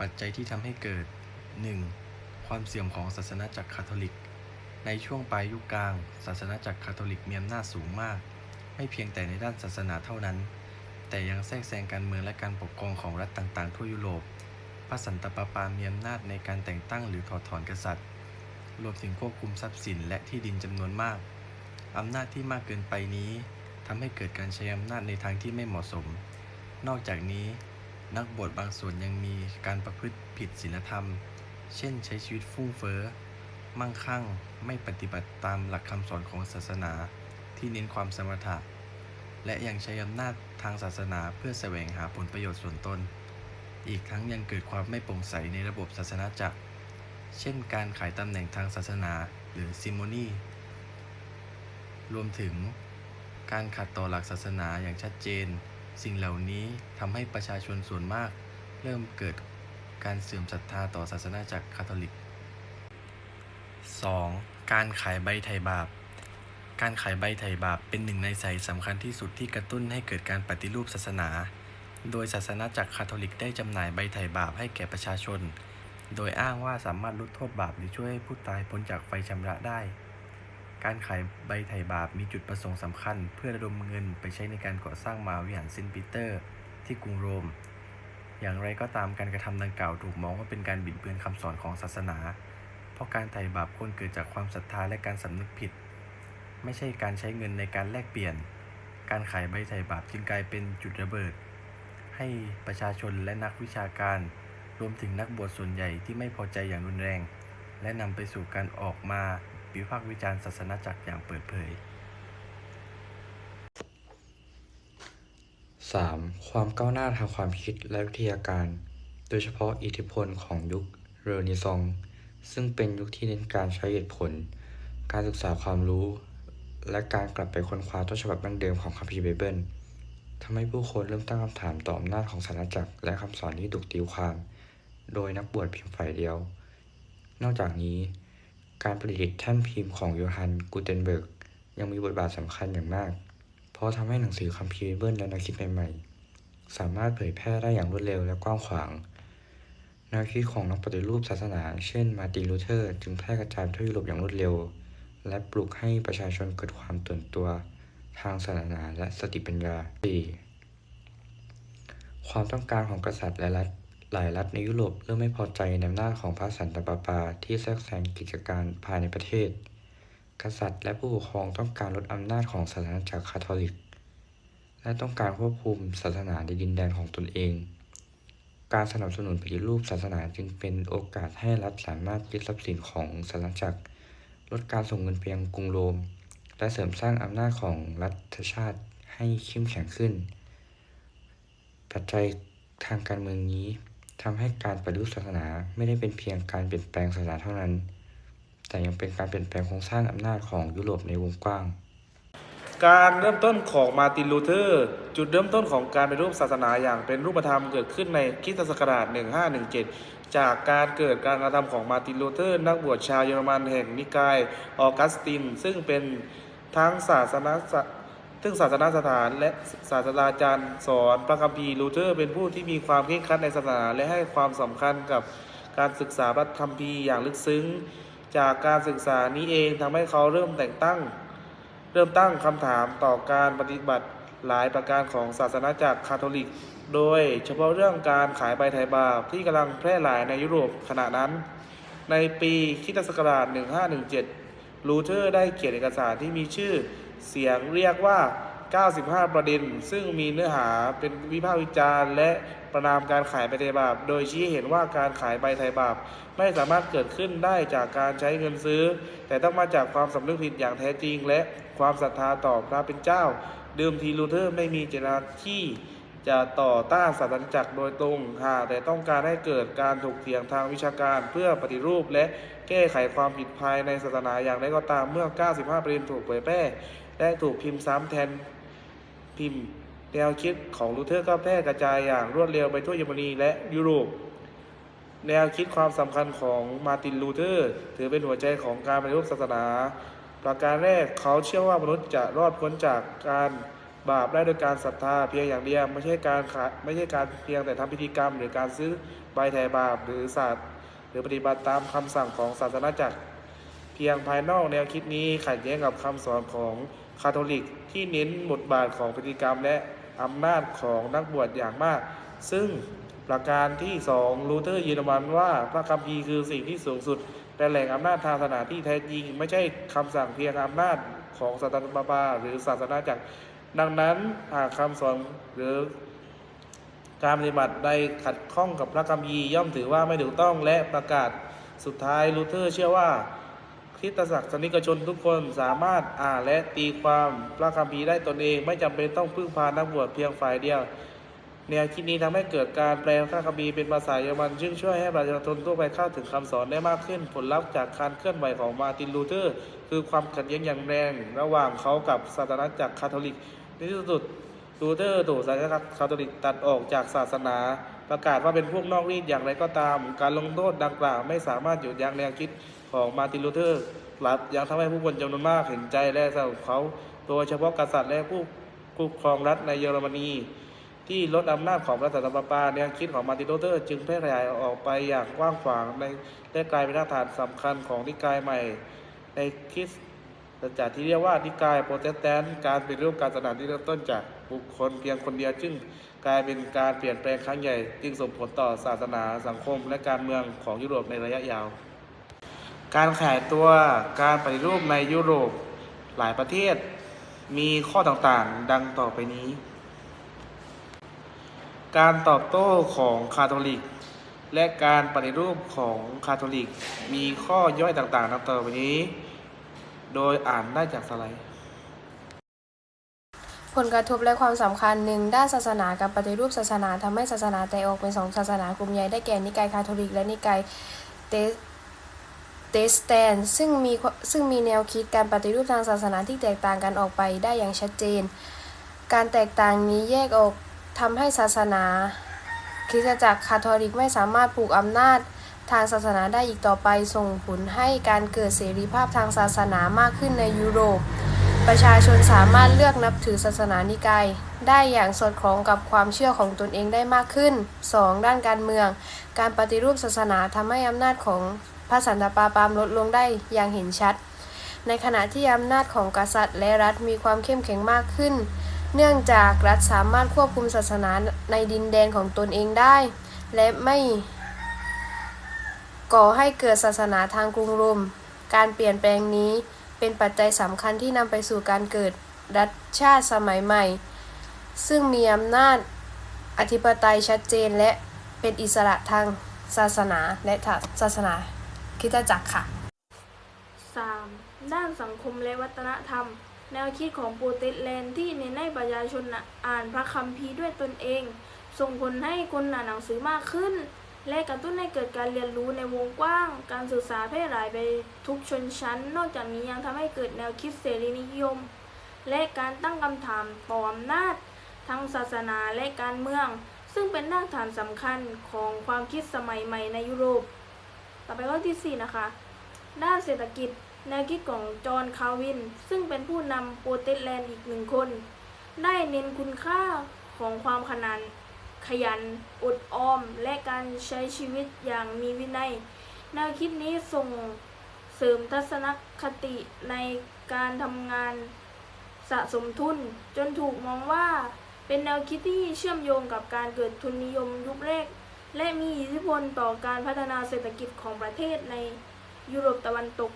ปัจจัยที่ทำให้เกิด 1. ความเสื่อมของศาสนาจักรคาทอลิก ในช่วงปลายยุคกลาง ศาสนาจักรคาทอลิกมีอำนาจสูงมาก ไม่เพียงแต่ในด้านศาสนาเท่านั้น แต่ยังแทรกแซงการเมืองและการปกครองของรัฐต่างๆ ทั่วยุโรป พระสันตะปาปามีอำนาจในการแต่งตั้งหรือถอดถอนกษัตริย์ รวมถึงควบคุมทรัพย์สินและที่ดินจำนวนมาก อำนาจที่มากเกินไปนี้ทำให้เกิดการใช้อำนาจในทางที่ไม่เหมาะสม นอกจากนี้ นักบวชบางส่วนยังมีการประพฤติผิดศีลธรรม เช่น ใช้ชีวิตฟุ่มเฟ้อ มั่งคั่ง ไม่ปฏิบัติตามหลักคำสอนของศาสนาที่เน้นความสมถะ และยังใช้อำนาจทางศาสนาเพื่อแสวงหาผลประโยชน์ส่วนตน อีกทั้งยังเกิดความไม่โปร่งใสในระบบศาสนาจักร เช่น การขายตำแหน่งทางศาสนาหรือซิโมนี รวมถึงการขัดต่อหลักศาสนาอย่างชัดเจน สิ่งเหล่านี้ทำให้ประชาชนส่วนมาก เริ่มเกิดการเสื่อมศรัทธาต่อศาสนาจักรคาทอลิก 2. การขายใบไถ่บาป การขายใบไถ่บาปเป็นหนึ่งในสายสำคัญที่สุดที่กระตุ้นให้เกิดการปฏิรูปศาสนา โดยศาสนาจักรคาทอลิกได้จำหน่ายใบไถ่บาปให้แก่ประชาชน โดยอ้างว่าสามารถลดโทษบาปหรือช่วยให้ผู้ตายพ้นจากไฟชำระได้ การขายใบไถ่บาปมีจุดประสงค์สำคัญ เพื่อระดมเงินไปใช้ในการก่อสร้างมหาวิหารเซนต์ปีเตอร์ ที่กรุงโรม อย่างไรก็ตามการกระทำดังกล่าวถูกมองว่าเป็นการบิดเบือนคำสอนของศาสนา เพราะการไถ่บาปควรเกิดจากความศรัทธาและการสำนึกผิด ไม่ใช่การใช้เงินในการแลกเปลี่ยน การขายใบไถ่บาปจึงกลายเป็นจุดระเบิด ให้ประชาชนและนักวิชาการ รวมถึงนักบวชส่วนใหญ่ที่ไม่พอใจอย่างรุนแรง และนำไปสู่การออกมา วิพากษ์วิจารณ์ศาสนาจักรอย่างเปิดเผย 3. ความก้าวหน้าทางความคิดและวิทยาการ โดยเฉพาะอิทธิพลของยุคเรเนซองส์ซึ่งเป็นยุคที่เน้นการใช้เหตุผล การศึกษาความรู้ และการกลับไปค้นคว้าต้นฉบับดั้งเดิมของคัมภีร์ไบเบิลทำให้ผู้คนเริ่มตั้งคำถามต่ออำนาจของศาสนาจักรและคำสอนที่ถูกตีความ โดยนักบวชเพียงฝ่ายเดียว นอกจากนี้ การประดิษฐ์แท่นพิมพ์ของโยฮันกูเทนเบิร์กยังมีบทบาทสำคัญอย่างมาก เพราะทำให้หนังสือคัมภีร์ไบเบิลและแนวคิดใหม่ๆ สามารถเผยแพร่ได้อย่างรวดเร็วและกว้างขวางแนวคิดของนักปฏิรูปศาสนา เช่น มาตินลูเทอร์ จึงแพร่กระจายทั่วยุโรปอย่างรวดเร็ว และปลุกให้ประชาชนเกิดความตื่นตัว ทางศาสนาและสติปัญญา 4. ความต้องการของกษัตริย์และรัฐ หลายรัฐในยุโรปเริ่มไม่พอใจในอำนาจของพระสันตะปาปาที่แทรกแซงกิจการภายในประเทศ กษัตริย์และผู้ปกครองต้องการลดอำนาจของศาสนาจักรคาทอลิก และต้องการควบคุมศาสนาในดินแดนของตนเอง การสนับสนุนปฏิรูปศาสนาจึงเป็นโอกาสให้รัฐสามารถยึดทรัพย์สินของศาสนาจักร ลดการส่งเงินไปยังกรุงโรม และเสริมสร้างอำนาจของรัฐชาติให้เข้มแข็งขึ้น ปัจจัยทางการเมืองนี้ ทำให้การปฏิรูปศาสนาไม่ได้เป็นเพียงการเปลี่ยนแปลงศาสนาเท่านั้น แต่ยังเป็นการเปลี่ยนแปลงโครงสร้างอำนาจของยุโรปในวงกว้าง การเริ่มต้นของมาตินลูเทอร์ จุดเริ่มต้นของการป็นรูปศาสนาอย่างเป็นรูปธรรมเกิดขึ้นในคริสตศักราช 1517 จากการเกิดการกระทำของมาตินลูเทอร์ นักบวชชาวเยอรมันแห่งนิกายออกัสติน ซึ่งเป็นทั้งศาสนา ซึ่งศาสนาสถานและศาสตราจารย์สอนพระคัมภีร์ลูเทอร์ เป็นผู้ที่มีความเคร่งครัดในศาสนาและให้ความสำคัญกับการศึกษาพระคัมภีร์อย่างลึกซึ้ง จากการศึกษานี้เองทำให้เขาเริ่มแต่งตั้ง เริ่มตั้งคำถามต่อการปฏิบัติหลายประการของศาสนาจักรคาทอลิก โดยเฉพาะเรื่องการขายใบไทยบาปที่กำลังแพร่หลายในยุโรปขณะนั้น ในปีคิตศักราช 1517 ลูเทอร์ได้เขียนเอกสารที่มีชื่อ เสียงเรียกว่า 95 ประเด็น ซึ่งมีเนื้อหาเป็นวิพากษ์วิจารณ์และประนามการขายใบไทยบาป โดยชี้เห็นว่าการขายใบไทยบาป ไม่สามารถเกิดขึ้นได้จากการใช้เงินซื้อ แต่ต้องมาจากความสำนึกผิดอย่างแท้จริง และความศรัทธาต่อพระเป็นเจ้า เดิมทีลูเทอร์ไม่มีเจตนาที่จะต่อต้านศาสนาจักรโดยตรงหากแต่ต้องการให้เกิดการถกเถียงทางวิชาการเพื่อปฏิรูปและแก้ไขความผิดภายในศาสนาอย่างไรก็ตามเมื่อ 95 ประเด็นถูกเผยแพร่ และถูกพิมพ์ซ้ำแทนพิมพ์แนวคิดของลูเทอร์ก็แพร่กระจายอย่างรวดเร็วไปทั่วเยอรมนีและยุโรป แนวคิดความสำคัญของมาตินลูเทอร์ ถือเป็นหัวใจของการปฏิรูปศาสนา ประการแรกเขาเชื่อว่ามนุษย์จะรอดพ้นจากการบาปได้โดยการศรัทธาเพียงอย่างเดียวไม่ใช่การไม่ใช่การเพียงแต่ทำพิธีกรรม หรือการซื้อใบไถ่บาปหรือศาสตร์ หรือปฏิบัติตามคำสั่งของศาสนาจักร เพียงภายนอกแนวคิดนี้ขัดแย้งกับคำสอนของ คาทอลิกที่เน้นบทบาทของพฤติกรรมและอำนาจของนักบวชอย่างมาก ซึ่งประการที่สองลูเทอร์ยืนยันว่าพระคัมภีร์คือสิ่งที่สูงสุดและแหล่งอำนาจทางศาสนาที่แท้จริง ไม่ใช่คำสั่งเพียงอำนาจของศาสนบาบาหรือศาสนาจักรดังนั้นหากคำสอนหรือการปฏิบัติใดขัดข้องกับพระคัมภีร์ย่อมถือว่าไม่ถูกต้องและประกาศสุดท้ายลูเทอร์เชื่อว่า คริสตจักรสนิกชนทุกคนสามารถอ่านและตีความพระคัมภีร์ได้ตนเองไม่จำเป็นต้องพึ่งพานักบวชเพียงฝ่ายเดียว แนวคิดนี้ทำให้เกิดการแปลพระคัมภีร์เป็นภาษาเยอรมันซึ่งช่วยให้ประชาชนทั่วไปเข้าถึงคำสอนได้มากขึ้น ผลลัพธ์จากการเคลื่อนไหวของมาร์ตินลูเทอร์ คือความขัดแย้งอย่างแรง ระหว่างเขากับศาสนาจักรคาทอลิกในที่สุดลูเทอร์ถูกศาสนาคาทอลิกตัดออกจากศาสนาประกาศว่าเป็นพวกนอกรีดอย่างไรก็ตาม การลงโทษดังกล่าวไม่สามารถหยุดยั้งแนวคิด ของมาร์ตินลูเทอร์หลับยังทำให้ผู้คนจำนวนมากเห็นใจและสนับสนุนเขา โดยเฉพาะกษัตริย์และผู้ปกครองรัฐในเยอรมนี ที่ลดอำนาจของพระสันตะปาปาแนวคิดของมาร์ตินลูเทอร์ จึงแพร่ขยายออกไปอย่างกว้างขวางในและกลายเป็นรากฐานสำคัญของนิกายใหม่ ในคริสตจักรที่เรียกว่านิกายโปรเตสแตนต์การเป็นรูปการศาสนาที่เริ่มต้นจากบุคคลเพียงคนเดียวจึงกลายเป็นการเปลี่ยนแปลงครั้งใหญ่ จึงส่งผลต่อศาสนาสังคม และการเมืองของยุโรปในระยะยาว การขยายตัวการปฏิรูปในยุโรปหลายประเทศ มีข้อต่างๆ ดังต่อไปนี้ การตอบโต้ของคาทอลิก และการปฏิรูปของคาทอลิก มีข้อย่อยต่างๆดังต่อไปนี้ โดยอ่านได้จากสไลด์ผลกระทบและความสำคัญหนึ่งด้านศาสนากับปฏิรูปศาสนาทำให้ศาสนาแตกออกเป็นสองศาสนากลุ่มใหญ่ได้แก่นิกายคาทอลิกและนิกายเต เตสแตนซึ่งมีซึ่งมีแนวคิดการปฏิรูปทางศาสนาที่แตกต่างกันออกไปได้อย่างชัดเจน การแตกต่างนี้แยกออกทำให้ศาสนา คริสตจักรคาทอลิกไม่สามารถผูกอำนาจทางศาสนาได้อีกต่อไปส่งผลให้การเกิดเสรีภาพทางศาสนามากขึ้นในยุโรป ประชาชนสามารถเลือกนับถือศาสนานิกาย ได้อย่างสอดคล้องกับความเชื่อของตนเองได้มากขึ้น 2. ด้านการเมือง การปฏิรูปศาสนาทำให้อำนาจของ พระสันตะปาปามลดลงได้อย่างเห็นชัด ในขณะที่อำนาจของกษัตริย์และรัฐมีความเข้มแข็งมากขึ้น เนื่องจากรัฐสามารถควบคุมศาสนาในดินแดนของตนเองได้ และไม่ก่อให้เกิดศาสนาทางกรุงโรม การเปลี่ยนแปลงนี้เป็นปัจจัยสำคัญที่นำไปสู่การเกิดรัฐชาติสมัยใหม่ ซึ่งมีอำนาจอธิปไตยชัดเจนและเป็นอิสระทางศาสนาและศาสนา คริสตจักรค่ะ 3. ด้านสังคมและวัฒนธรรม แนวคิดของโปรเตสแลนที่เน้นให้ประชาชนอ่านพระคัมภีร์ด้วยตนเอง ส่งผลให้คนอ่านหนังสือมากขึ้น และกระตุ้นให้เกิดการเรียนรู้ในวงกว้าง การศึกษาแพร่หลายไปทุกชนชั้น นอกจากนี้ยังทำให้เกิดแนวคิดเสรีนิยม และการตั้งคำถามต่ออำนาจทางศาสนาและการเมือง ซึ่งเป็นรากฐานสำคัญของความคิดสมัยใหม่ในยุโรป ต่อไปข้อที่ 4 นะคะ ด้านเศรษฐกิจแนวคิดของจอห์น คาวิน ซึ่งเป็นผู้นำโปรเตสแลนด์อีกหนึ่งคน ได้เน้นคุณค่าของความขนัน ขยัน อดออม และการใช้ชีวิตอย่างมีวินัย แนวคิดนี้ส่งเสริมทัศนคติในการทำงานสะสมทุน จนถูกมองว่าเป็นแนวคิดที่เชื่อมโยงกับการเกิดทุนนิยมยุคแรก และมีอิทธิพลต่อการพัฒนาเศรษฐกิจของประเทศในยุโรปตะวันตก